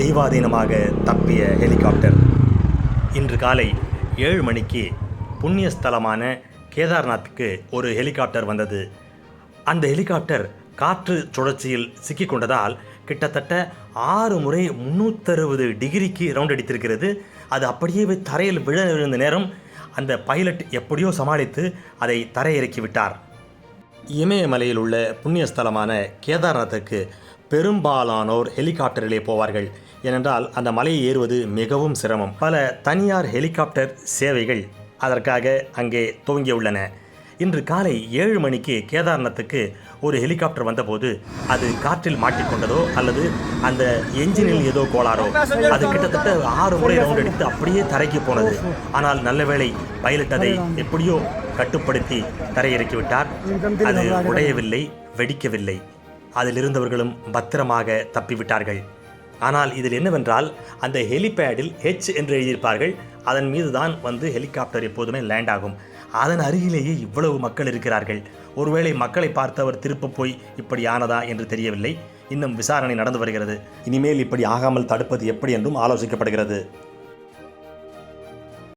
தெய்வாதீனமாக தப்பிய ஹெலிகாப்டர். இன்று காலை ஏழு மணிக்கு புண்ணிய ஸ்தலமான கேதார்நாத்துக்கு ஒரு ஹெலிகாப்டர் வந்தது. அந்த ஹெலிகாப்டர் காற்று சுழற்சியில் சிக்கிக்கொண்டதால் கிட்டத்தட்ட ஆறு முறை முந்நூற்றறுபது டிகிரிக்கு ரவுண்ட் அடித்திருக்கிறது. அது அப்படியே தரையில் விழ விழுந்த நேரம் அந்த பைலட் எப்படியோ சமாளித்து அதை தரையிறக்கி விட்டார். இமயமலையில் உள்ள புண்ணிய ஸ்தலமான கேதார்நாத்துக்கு பெரும்பாலானோர் ஹெலிகாப்டரிலே போவார்கள். ஏனென்றால் அந்த மலையை ஏறுவது மிகவும் சிரமம். பல தனியார் ஹெலிகாப்டர் சேவைகள் அதற்காக அங்கே துவங்கியுள்ளன. இன்று காலை ஏழு மணிக்கு கேதார்நாத்துக்கு ஒரு ஹெலிகாப்டர் வந்தபோது அது காற்றில் மாட்டிக்கொண்டதோ அல்லது அந்த என்ஜினில் ஏதோ கோளாறோ அது கிட்டத்தட்ட ஆறு முறை ரவுண்ட் அடித்து அப்படியே தரைக்கு போனது. ஆனால் நல்ல வேளை பைலட் அதை எப்படியோ கட்டுப்படுத்தி தரையிறக்கிவிட்டார் அது உடையவில்லை வெடிக்கவில்லை. அதில் இருந்தவர்களும் பத்திரமாக தப்பிவிட்டார்கள். ஆனால் இதில் என்னவென்றால் அந்த ஹெலிபேடில் ஹெச் என்று எழுதியிருப்பார்கள். அதன் மீது தான் வந்து ஹெலிகாப்டர் எப்போதுமே லேண்ட் ஆகும். அதன் அருகிலேயே இவ்வளவு மக்கள் இருக்கிறார்கள். ஒருவேளை மக்களை பார்த்தவர் திருப்ப போய் இப்படி ஆனதா என்று தெரியவில்லை. இன்னும் விசாரணை நடந்து வருகிறது. இனிமேல் இப்படி ஆகாமல் தடுப்பது எப்படி என்றும் ஆலோசிக்கப்படுகிறது.